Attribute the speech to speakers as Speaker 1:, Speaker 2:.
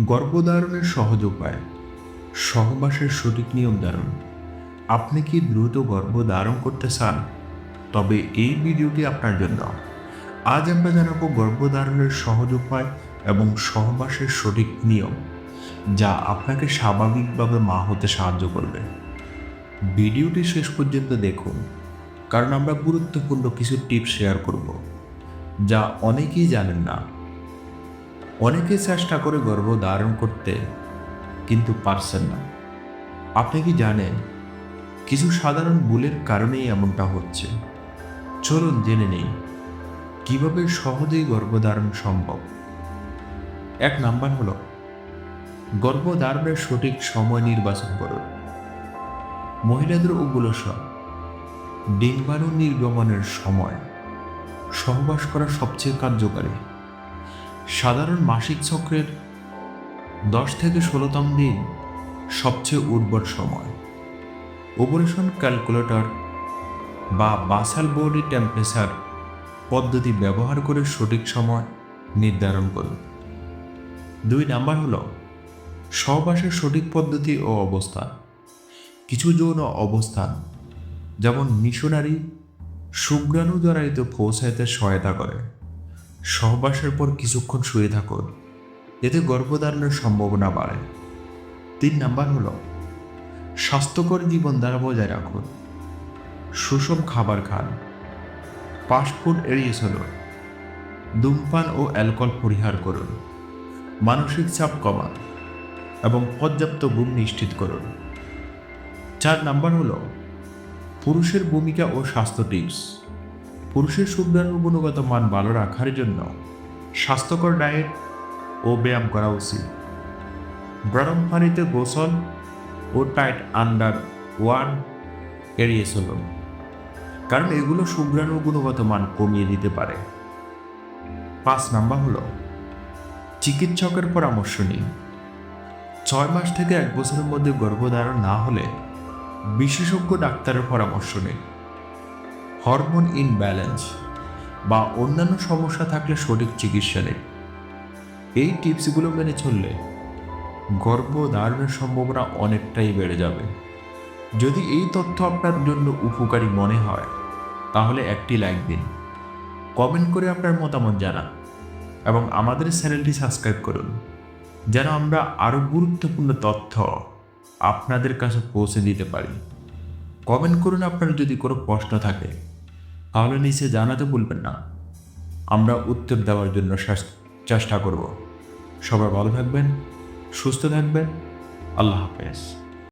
Speaker 1: গর্ভধারণের সহজ উপায়। সহবাসের সঠিক নিয়ম ধারণ। আপনি কি দ্রুত গর্ভ ধারণ করতে চান? তবে এই ভিডিওটি আপনার জন্য। আজ আমরা জানাব গর্ভধারণের সহজ উপায় এবং সহবাসের সঠিক নিয়ম, যা আপনাকে স্বাভাবিকভাবে মা হতে সাহায্য করবে। ভিডিওটি শেষ পর্যন্ত দেখুন, কারণ আমরা গুরুত্বপূর্ণ কিছু টিপস শেয়ার করব, যা অনেকেই জানেন না। অনেকে চেষ্টা করে গর্ভ ধারণ করতে কিন্তু পারছেন না। আপনি কি জানেন, কিছু সাধারণ ভুলের কারণেই এমনটা হচ্ছে। চলুন জেনে নেই, কীভাবে সহজেই গর্ভধারণ সম্ভব? এক নাম্বার হলো গর্ভধারণের সঠিক সময় নির্বাচন করুন মহিলাদের ওগুলোসব ডিম্বাণু নির্গমনের সময় সহবাস করা সবচেয়ে কার্যকারী। সাধারণ মাসিক চক্রের দশ থেকে ষোলোতম দিন সবচেয়ে উর্বর সময়। অপারেশন ক্যালকুলেটর বা বাসাল বডি টেম্পারেচার পদ্ধতি ব্যবহার করে সঠিক সময় নির্ধারণ করুন। দুই নাম্বার হলো সহবাসের সঠিক পদ্ধতি ও অবস্থান। কিছু যৌন অবস্থান, যেমন মিশনারি শুক্রাণু জড়াইতে পৌঁছাইতে সহায়তা করে। সহবাসের পর কিছুক্ষণ শুয়ে থাকুন, এতে গর্ভধারণের সম্ভাবনা বাড়ে। তিন নাম্বার হল, স্বাস্থ্যকর জীবনধারা বজায় রাখুন। সুষম খাবার খান। ফাস্টফুড এড়িয়ে চলুন। ধূমপান ও অ্যালকোহল পরিহার করুন। মানসিক চাপ কমান এবং পর্যাপ্ত ঘুম নিশ্চিত করুন। চার নাম্বার হল, পুরুষের ভূমিকা ও স্বাস্থ্য টিপস। পুরুষের শুক্রাণুর গুণগত মান ভালো রাখার জন্য স্বাস্থ্যকর ডায়েট ও ব্যায়াম করা উচিত। গরম পানিতে গোসল ও টাইট আন্ডার ওয়ান এড়িয়ে চলুন, কারণ এগুলো শুক্রাণুর গুণগত মান কমিয়ে দিতে পারে। পাঁচ নাম্বার হলো, চিকিৎসকের পরামর্শ নিন। ছয় মাস থেকে এক বছরের মধ্যে গর্ভধারণ না হলে বিশেষজ্ঞ ডাক্তারের পরামর্শ নিন। হরমোন ইনব্যালেন্স বা অন্যান্য সমস্যা থাকলে সঠিক চিকিৎসা নিন এই টিপসগুলো মেনে চললে গর্ভধারণের সম্ভাবনা অনেকটাই বেড়ে যাবে। যদি এই তথ্য আপনার জন্য উপকারী মনে হয়, তাহলে একটি লাইক দিন, কমেন্ট করে আপনার মতামত জানান এবং আমাদের চ্যানেলটি সাবস্ক্রাইব করুন, যেন আমরা আরও গুরুত্বপূর্ণ তথ্য আপনাদের কাছে পৌঁছে দিতে পারি। কমেন্ট করুন আপনার যদি কোনো প্রশ্ন থাকে। তাহলে নিচে জানাতে ভুলবেন না। আমরা উত্তর দেওয়ার জন্য চেষ্টা করব। সবাই ভালো থাকবেন, সুস্থ থাকবেন। আল্লাহ হাফেজ।